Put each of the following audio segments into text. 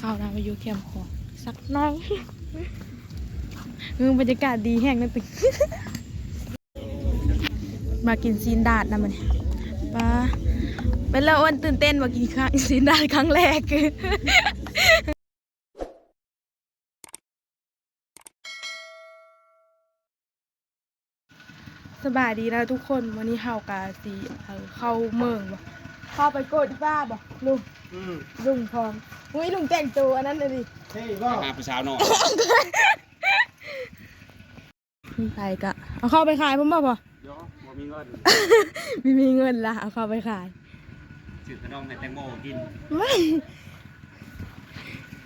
ข้าวนะมาอยู่แคมป์ของสักหน้อยเออบรรยากาศดีแห้งนั่นตึงมากินซีนดาดนะมันปลาเป็นแล้วอ้วนตื่นเต้นมากินครั้งซีนดาดครั้งแรกสบายดีแล้วทุกคนวันนี้เฮากาสีเอ่อเข้าเมืองบ่ เข้าไปโกดป้าบ่ลุงอืมลุงพร้อมอุ้ยลุงแต่งตัวอันนั้นเลยดิเฮ้ยบ่หาผู้สาวหน่อยมีใครกะเอาเข้าไปขายผมบ่บ่เดี๋ยวบ่มีเงินไม่มีเงินละเอาเข้าไปขายซื้อขนมให้แตงโมกินไม่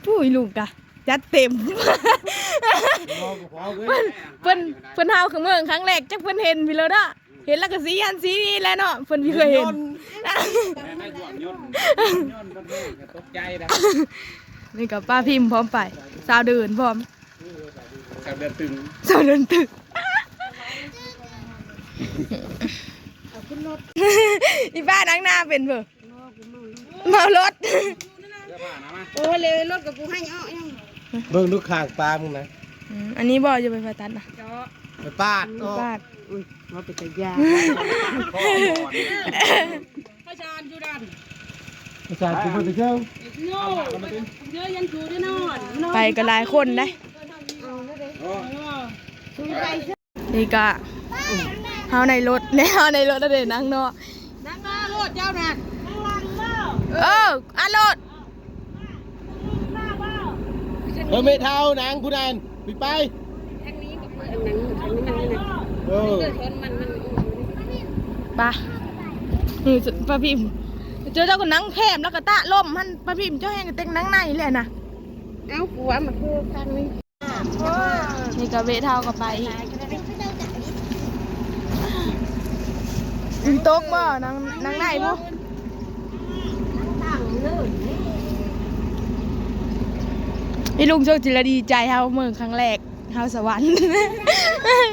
ผู้ยลุงกะจัดเต็ม บ่กูขอเว้ยเพิ่นเพิ่นเฮาคือเมืองครั้งแรกจักเพิ่นเห็นพี่แล้วเด้อ เห็นแล้วก็สีอันสีนี้แหล้วเนาะเพิ่นพี่เคยเห็น แม่ไม่ห่วงย่นย่นกันเลยก็ตกใจนะนี่กับป้าพิมพ์พร้อมไป สาวเดินพร้อมชาวเดือนตึงสาวเดินตึก อีบ้านังหน้าเป็นเบอเมารถ เสื้อผ้านะมาโอ้เลยรถกับกูให้อ้อยังเบิ่งลูกข้างปลามึงนะอืมอันนี้บ่จะไปผ่าตัดนะไปปาดอีบ้านอุ้ย มาเป็นตายาพ่อหมอนพระชานจูดันประสาทกูบ่ไปเจ้าโน่เยอะยันจูได้นอนไปกันหลายคนได้โอ้คุยไปนี่ก็เฮาในรถในเฮาในรถแล้วเด้นั่งเนาะนั่งหน้ารถเจ้าน่ะเอออันรถเออไม่เท่านางผู้นั้นไปไปทางนี้กับเพื่อนนั่งทางนี้มันนี่นะเออ เดือดชนมันมัน ปะนี่ป้าพิมพ์เจอเจ้าก็นั่งแคมแล้วก็ตะล่มมันป้าพิมพ์เจ้าแห้งก็เต็งนั่งในแหละนะเอ้ากูว่ามันคือทางนี้นี่ก็เวทเท่ากับไปอีกอีโต๊กบ่นั่งนั่งไหนบ่ตั้งเลยนี่ลุงโชคจิรดีใจเฮาเมืองครั้งแรกเฮาสวรรค์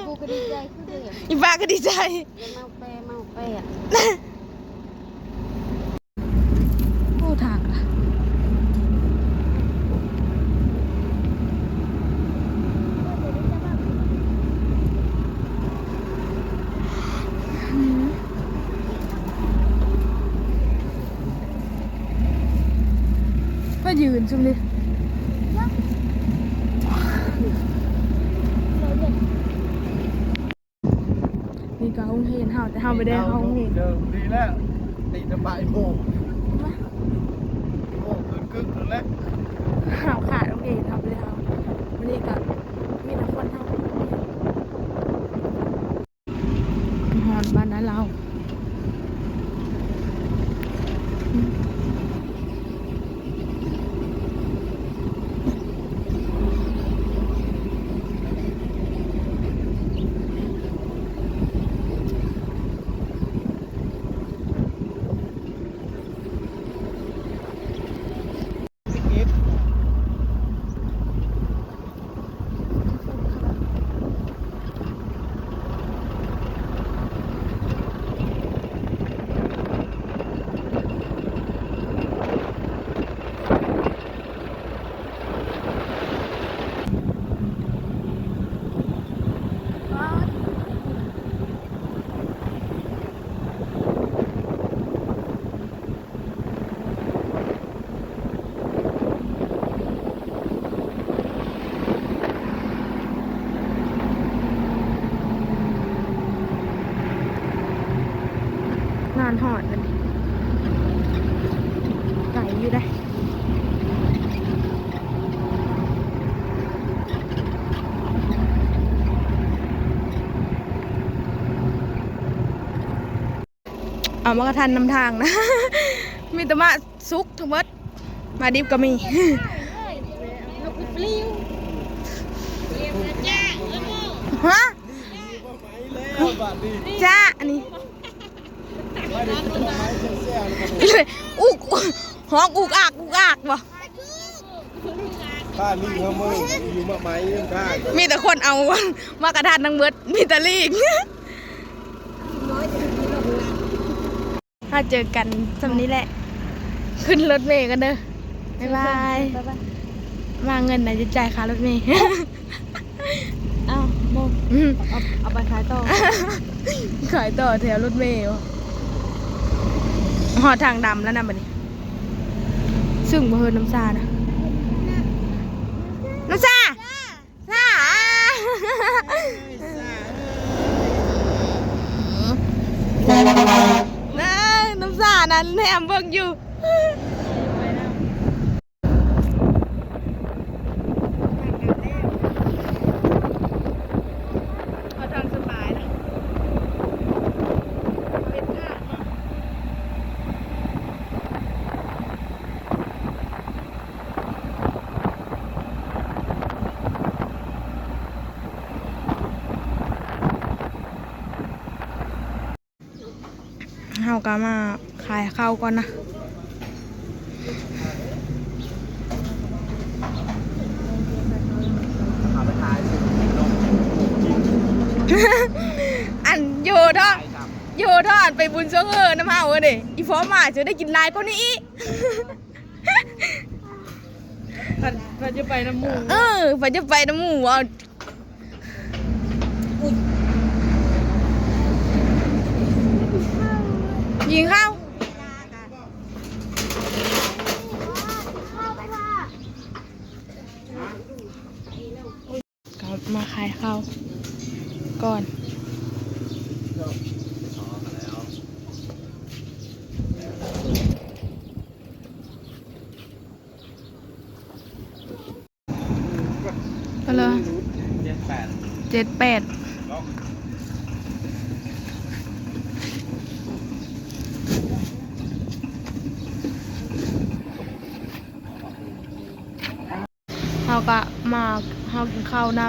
กูก็ดีใจคือเด็กอีฟ้าก็ดีใจ โอ้ทางอะก็ยืนซุมดินี่ก็ห้องเห็นเฮาแต่เฮาไม่ได้ห้องเห็น เดิมดีแล้วติดสบายโมงโมงเกินครึ่งแล้ว หาวขาดโอเคทำเลยครับวันนี้ก็มีแต่คนทำหอนบ้านนั้นเรางานหอดเลยไก่อยู่ได้ เอามากระทันนำทางนะ มีแต่มาซุกทั้งหมดมาดิบก็มีนกปลิวเรียกจ้าเออฮะแล้วบาดนี้จ้าอันนี้ไม่ได้ต้นไม้เสียๆเลยอุกหองอุกอักอุกอักบ่ข้าลิงเขาเมืองอยู่มาไหมยังข้ามีแต่คนเอามากระทันทั้งเบิดมีแต่ลีก ถ้าเจอกันสำนี้แหละ ขึ้นรถเมย์กันเด้อบ๊ายบาย บ๊ายบายมาเงินไหนจะจ่ายค่ารถเมย์อ้าวโมอืมเอาเอาไปขายต่อ ขายต่อแถวรถเมย์วะหอทางดำแล้วนะบัดนี้ ซึ่งบ่เฮินน้ำซานะน้ำซาซานะ น้ำซานั้นแหมเบิ่งอยู่เอาทางสบายนะเป็นท่าเฮาก็มาายข้าวก่อนนะเอาไปขายสิลงกินอันโยทอดโยทอดไปบุญเชิงเออน้ำเฮาเด้อีฟอมาจะได้กินลายก็นี้อีมันจะไปน้ำมูเออไปจะไปน้ำหมูเอายิงเข้าก็ มาขาก่อนก็เลยเจ็ดแปดเจ็ดแปดเขาก็มาเขากินข้าวนะ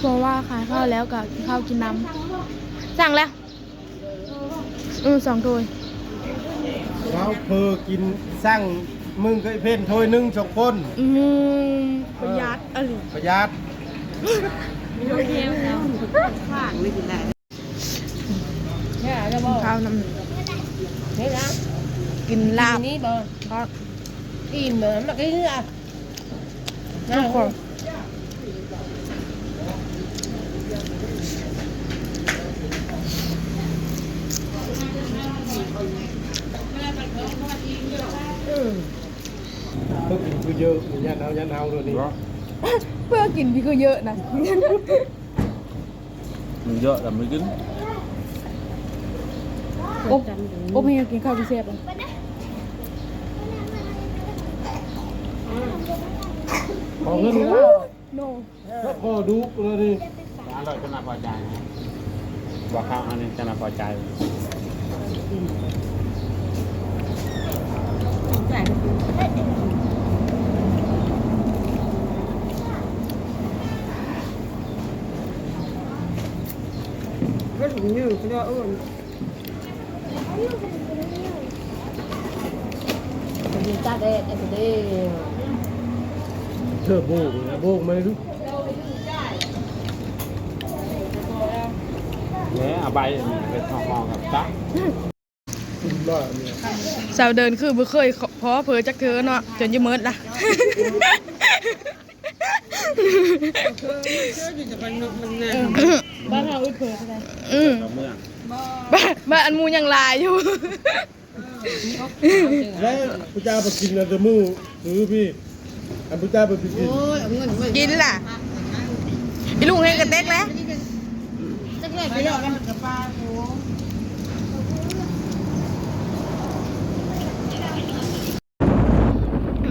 เพราะว่าขายข้าวแล้วก็กินข้าวกินน้ำสั่งแล้วอือสองถ้วยเราเพอกินสั่งมึงก็เพ่นถ้วยหนึงสองคนอืมประหยัดอะไรประหยัดโอเคแล้วข้างไม่กินได้เนี่ยจะบอกข้าวน้เฮ้ยนะำกินลาบนี่บอกก็อิ่มเหมือนเมื่อกี้อะน้ำของ เพิ่งกินคือเยอะยันเอายันเอาเลยนี่เพื่อกินพี่ก็เยอะนะ มันเยอะแต่ไม่กินโอ๊บโอ๊บให้กินข้าวพิเศษเลยขอเงินแล้วโนก็พอดูเลยนี่อร่อยจะน่าพอใจนะบอกข้าวอันนี้จะน่าพอใจ ก็ถึงอยู่ก็ได้อ้วนมีตาแดดไอ้เด้เธอโบกนะโบกไหมลูกเนี่ยเอาใบเป็นทองทองกับตะ คุณว่าเนี่ยสาวเดินคือบ่เคยพอเพอจักเธอเนาะจนจะเมิดละบ้านเราอุ้ยเผยอะไรอืมต่อเมื่อบ้านบ้านอันหมูยังลายอยู่ แล้วพระเจ้าไปกินอะไรมูซื้อพี่ อันพระเจ้าไปกินโอ้ยเอาเงินไปกินล่ะพี่ลุงให้กระเต็กแล้วจะเกิดไปแล้วกันกับป้าโอ้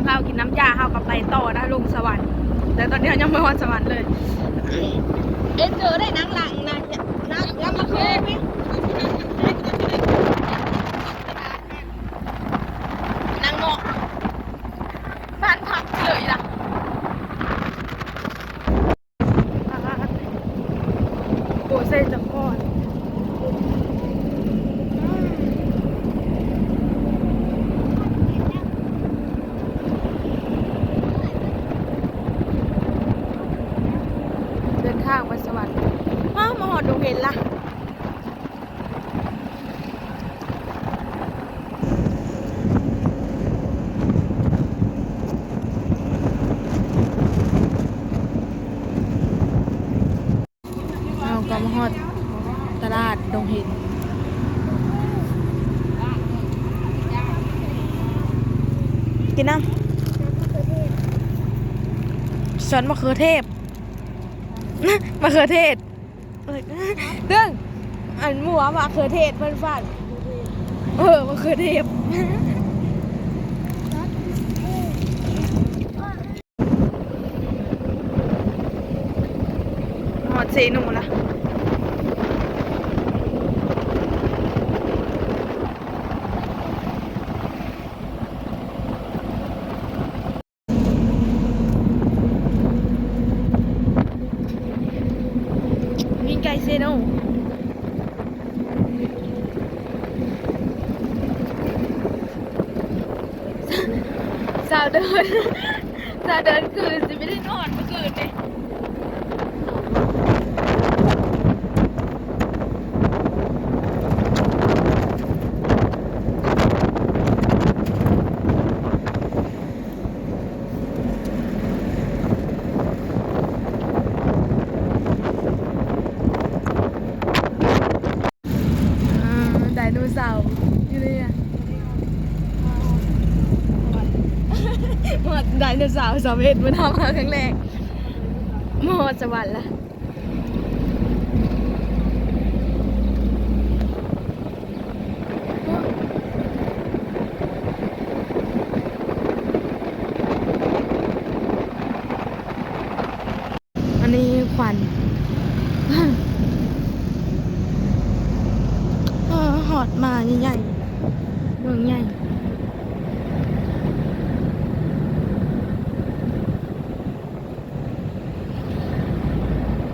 ข้าวกินน้ำยาข้าวกับไปต่อนะลงสวรรค์ แต่ตอนนี้ยังไม่วันสวรรค์เลย เอ็นเจอได้นั่งหลังนะนังยังมาเคยไหมนางเงาะบ้านพักเลยล่ะโอ้เส้นจังก้อน เดินทางไปสวรรค์อ้าวมาหอดดงเห็นละ กินน้ำซอสมะเขือเทศมะเขือเทศเอ้ยเรื่องอันหมัวมะเขือเทศเพิ่นฟาดเออมะเขือเทศหอดเซหนูละวิ่งไกลเซโน สาวเดินสาวเดินคือจะไม่ได้นอนเมื่อาไดโนเสาร์อยู่เลยอะหมดไดโนเสาร์สามเอ็ดมันทำมาครั้งแรกมดสวรรค์ละอันนี้ควันหอดมาใหญ่ๆเมืองใหญ่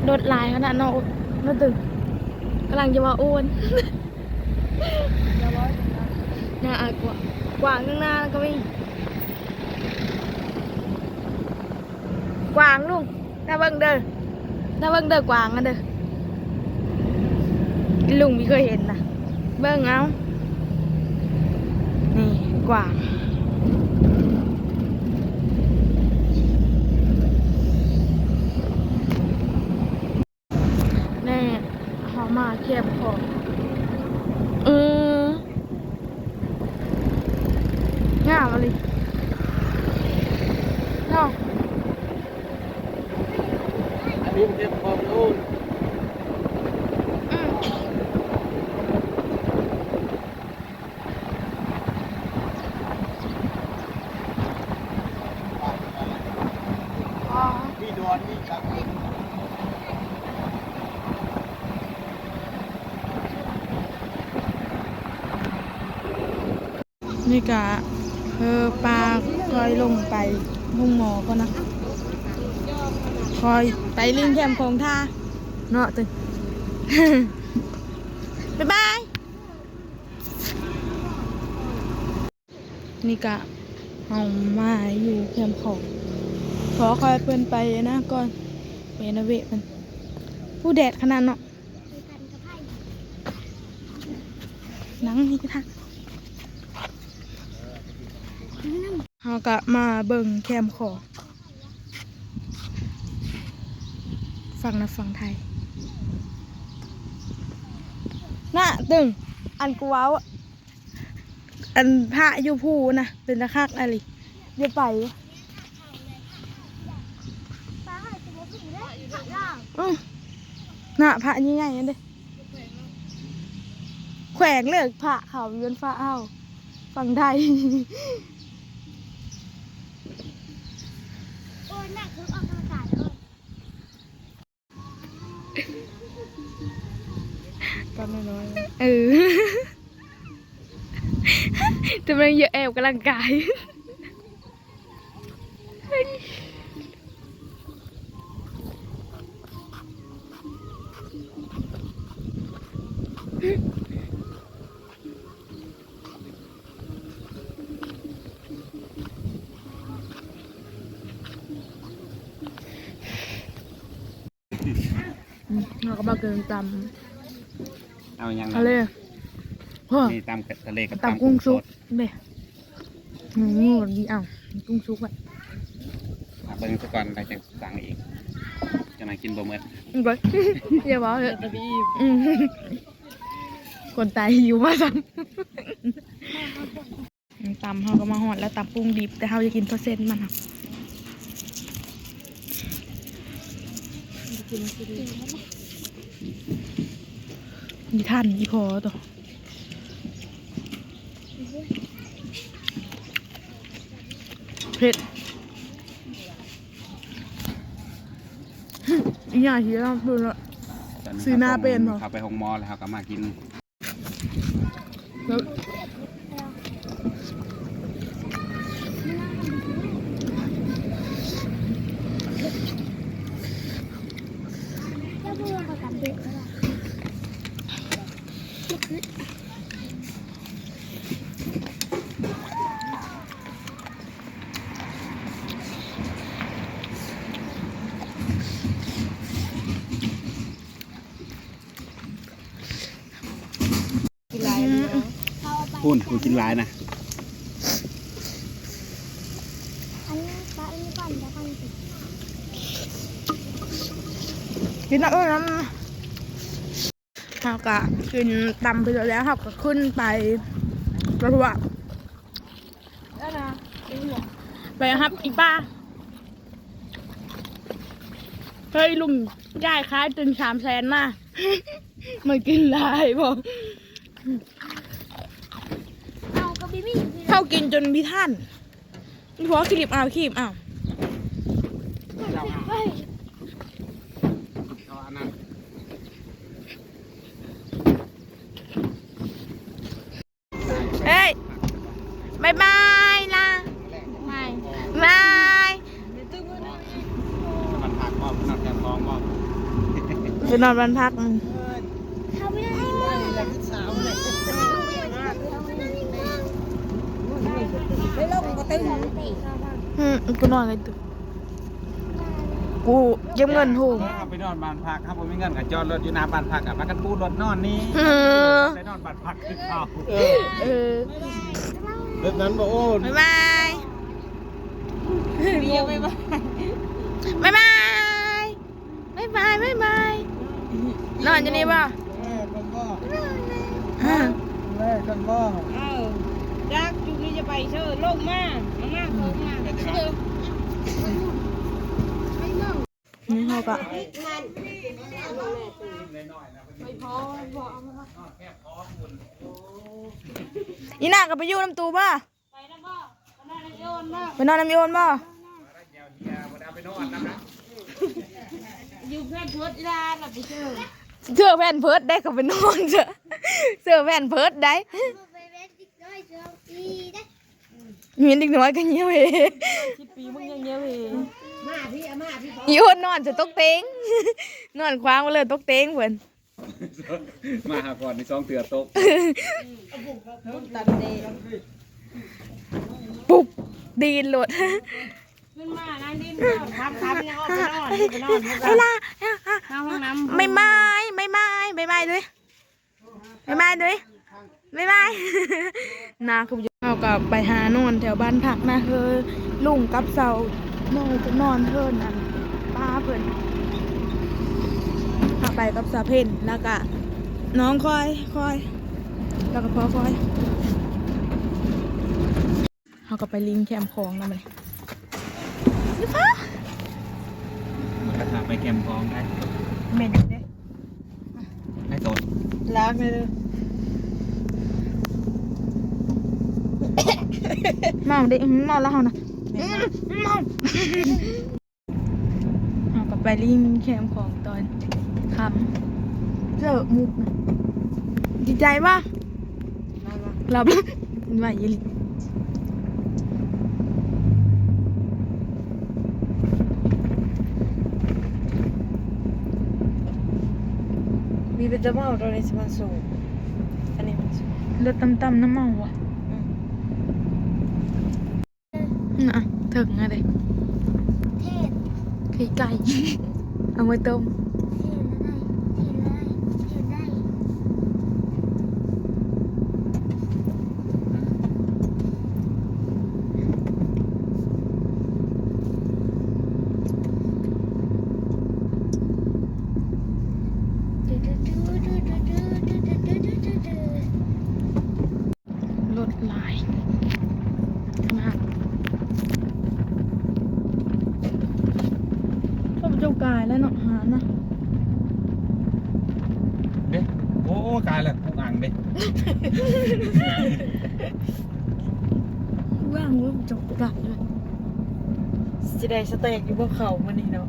รถลายขนาดเนาะน่าตึง กำลังจะมาอ้วนน่าอากว่ากวางข้างหน้าก็มีกวางลุงหน้าเบิ่งเด้อหน้าเบิ่งเด้อกวางกันเด้อลุงไม่เคยเห็นนะเบิ่งเอานี่กว่างแน่เขามาเก็บของอืมงามอะไรเนาะ อันนี้เก็บของนู่น อืมอ๋อ มีดอนมีกัก นี่กะเออปลาคอยลงไปห้องหมอก็นะคอยไปลิงแคมป์ของท่าเนาะตึงบ๊ายบาย นี่กะเอามาอยู่แคมของ ขอคอยเพื่อนไปนะก่อนเวนเวมันผู้แดดขนาดเนาะหนังนี่ก็ทัก เขาก็มาเบิ่งแคมป์ขอฟังนะฟังไทยน่ะตึง อันกูว้าอะอันพระอยู่ภูนะเป็นตะคักอะไรเดี๋ยวไปอื้อน่ะพระยังไงอันเด้แขวงเลิกพระเขาเยือนฟ้าเอาฟังไทย โอ้ยแม่น้อยๆเออจะมันเยอะแอบกำลังกาย เราก็มาเกินตเอาอย่างำนั้ทะนเลโอ้มีตามทะเลกับตำกุ้งซุปเบ้หนูงูดีเอ้ากุ้งซุปอะอะเบิ่งซะก่อนไปจะสั่งอีกจะมากินบ่หมดอืมเบ้ยอย่าบอกเลยอืมคนตายหิวมาซ้ำตตำเฮาก็มาหอดแล้วตำปรุงดิบแต่เฮาจะกินเปอร์เซ็นต์มันค่ะ มีท่านอีพอตัวเผ็ดอีหยังที่เราดูแล้วซื้อหน้าเป็นเหรอ ขับไปห้องมอแล้วเขาก็มากิน แล้ว ถ้าพูดว่ากับเด็กก็ได้ กินไร เขาเอาไป พูนคุณ กินหลายนะอันนี้ปลาอันนี้ก่อนแล้วกันสิกินน้ำเอ้ยน้ำเฮากะกินตำไปแล้วเฮาก็ขึ้นไปกระว่าแล้วนะเป็นหัวไปครับอีป้าเฮ้ยลุงยายคล้ายตึงสามแสนมามากินหลายบอก เอากระบี่มี่คือเข้ากินจนพี่ท่านพี่พอคลิปเอาคลิปเอาเฮ้ยเอาอันนั้นเฮ้ยบายบายล่ะไม่บายมันผักบ่มันเอาแกมท้องบ่ไปนอนบ้านพักอืม เขาไม่ได้ให้มึงเลยสาวเลย ไม่ลงก็ตึง อืมกูนอนเลยตัวกูเก็บเงินถูกเอาไปนอนบ้านพักครับผมมีเงินกับจอดรถอยู่หน้าบ้านพักอะพักกันปูรถนอนนี่เออไปนอนบ้านพักคือเขาเออเออเรื่องนั้นบอกโอ้บายบายเบียร์ไปบ้างบายบายบายบายบายบายนอนอยู่นี่ป่ะแม่กันบ่อ่าแม่กันบ่เออ จะไปเชิญลงมาเอามาเพิ่มมาเชิญนี่เขาก็อีน่าก็ไปยู่น้ำตูป่ะไปนะบ่ไปนอนในโยนบ่ไปนอนน้ำโยนป่ะไปนอยู่เพื่อนพุทธลาเราไปเชิญเสื้อแผ่นเพิร์ดได้ก็ไปนอนเถอะเสื้อแผ่นเพิร์ดได้ เวทติ๊กด้วยเจ้าปีได้มีเด็กน้อยก็เงี้ยวเองสิบปีมึงยังเงี้ยเองอีอ้วนนอนจะตกเต็งนอนคว้างไว้เลยตกเต็งเหมือนมาหาก่อนในซองเตือโต๊ะตันเดย์ปุ๊บดีนหลุดขึ้นมานั่งดิ้นทำทำยังออกไปนอนไปนอนเวลาเข้าห้องน้ำไม่ไม่ไม่ไม่ไม่ไม่ด้วยไม่ไม่ด้วย ไม่ไม่นาคือเอากับไปหานอนแถวบ้านพักนะเธอลุงกับเสานอนจะนอนเพิ่นอันป้าเพิ่นเอาไปกับสาเพนแล้วก็น้องคอยคอยแล้วก็พ่อคอยเอาก็ไปลิงแคมป์ของแล้วมันนี่ฟ้ากระถาไปแกมท้องได้เมนเด้ให้โตล้างเลย เมาเด็กเมาแล้วเฮานะเมาเอากลับไปลิงแคมป์ของตอนคำเจอมุกนะดีใจป่ะรับไหวยี่ลิมีเป็นจะเมาตัวนี้มันสูงอันนี้มันสูงเลือดต่ำๆน้ำเมาวะ น่ะถึงอะไรเทศไข่ไก่ เอาไว้ต้ม เทศอะไรเทศได้เทศได้ รถลาย กายแล้วเนาะหานะเด้โอ้กายแล้วกูอ่างเด้ว่างว่าจบกลับเลยสิได้สเต็กอยู่บนเขามื้อนี้เนาะ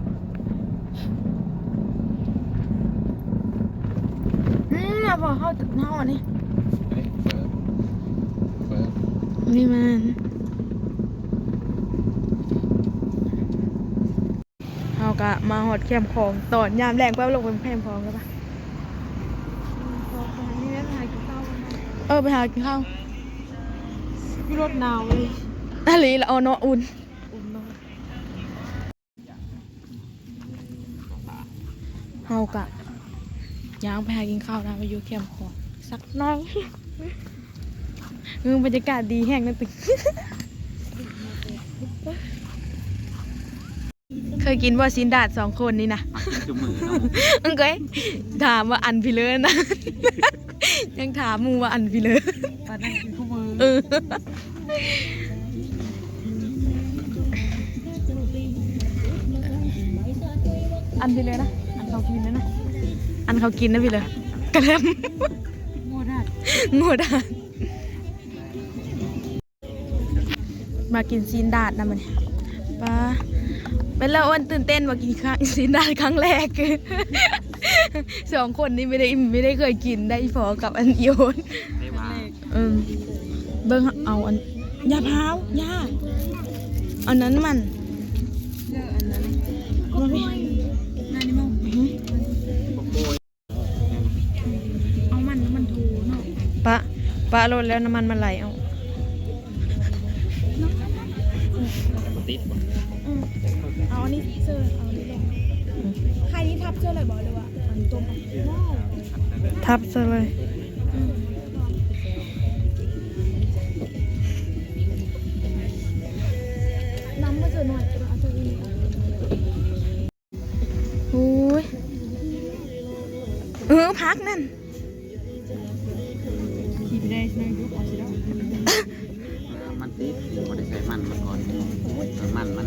อืมมาพอเข้าเข้าอันนี้เฮ้ยเปิดเปิดนี่มันเอา กะมาหอดแคมป์ของตอนยามแรงแป๊บลงเป็นแคมป์ของแล้วปะเออไปหากินข้าวมีรถหนาวเลยอะไรละเอาเนาะอุ่นอุ่นเนาะเฮากะย่างไปหากินข้าวนะไปอยู่แคมป์ของสักหน้อยเออบรรยากาศดีแห้งนั่นตึก เคยกินว่าซินดาดสองคนนี่นะจุ่มมือเนาะอังเกยถามว่าอันพี่เลอนะ ยังถามมูว่าอันพี่เลอตอนนั้นกินคู่มือเอออันพี่เลอนะ อันเขากินนะนะ อันเขากินนะพี่เลอกระเลมโง่ได้โงูดาดมากินซีนดาดนะมันปลา เป็นแล้วอ้วนตื่นเต้นมากินครั้งซีนดาดครั้งแรกคือสองคนนี้ไม่ได้ไม่ได้เคยกินได้พอกับอันโยนได้ว่าเออเบิ้งเอาอันยาพร้าวยาอันนั้นมันเลือกอันนั้นมาพี่นั่นนี่มั้งเอามันน้ำมันทูเนาะปะปะโรดแล้วน้ำมันมันไหลเอา เสื้อเลยบอกเลยว่าอันตัวทับเสื้อเลยน้ำมาเจอหน่อยเอาตัวนี้โอ้ยเออพักนั่นขี่ไปได้ใช่ไหมยุบเอาสิแล้วมันติดบ่ได้ใส่มันมาก่อนมันมัน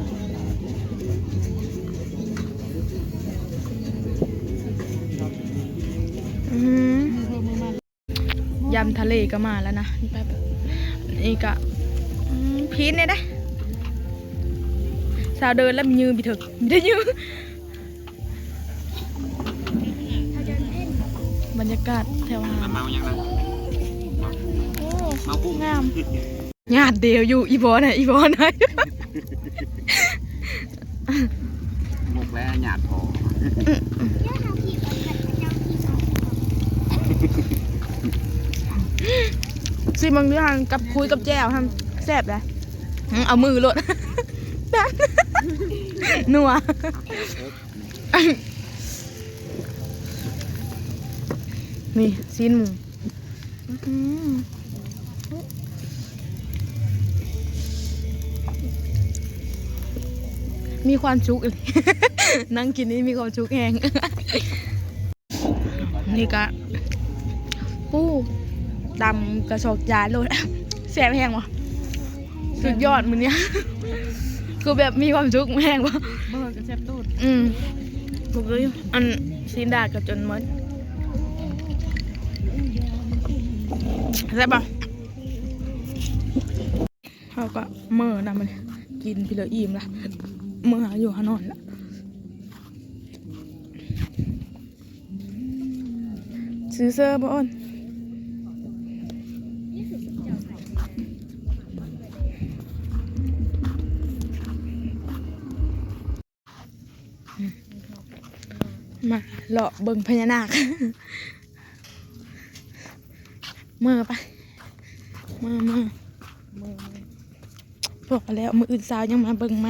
ทะเลก็มาแล้วนะนี่แป๊บนี่กะอืมพีนเนี่ยนะสาวเดินแล้วมียืนไปถึกมีได้ยืนบรรยากาศแถวหามัดนเมายังนะโอ้เมาปุ๊บงามญาติเดียวอยู่อีบอน่ะอีบอน่ะ มุกแล้วหยาดพอ สิบางเรื่องกับคุยกับแจ้วทำแซ่บเลยเอามือลดนัวนี่ซีนหมูมีความชุกเลยนั่งกินนี่มีความชุกแหงนี่ก็ปู ดำกระสอบยาโลดแสบแห้งวะสุดยอดมือเนี้ยคือแบบมีความชุกแห้งวะเบิ่งกับแซ่บตูดอืมบอกเลยอันซีนดาดกับจนหมดใช่ปะเขาก็เมื่อนำมันกินพี่เลยอิ่มละเมื่ออยู่หานอนละซื้อเสื้อบ่อ้น เลาะเบิ่งพญานาค เมื่อไปเมื่อเมื่อมือบอกแล้วมืออื่นสาวยังมาเบิ่งไหมม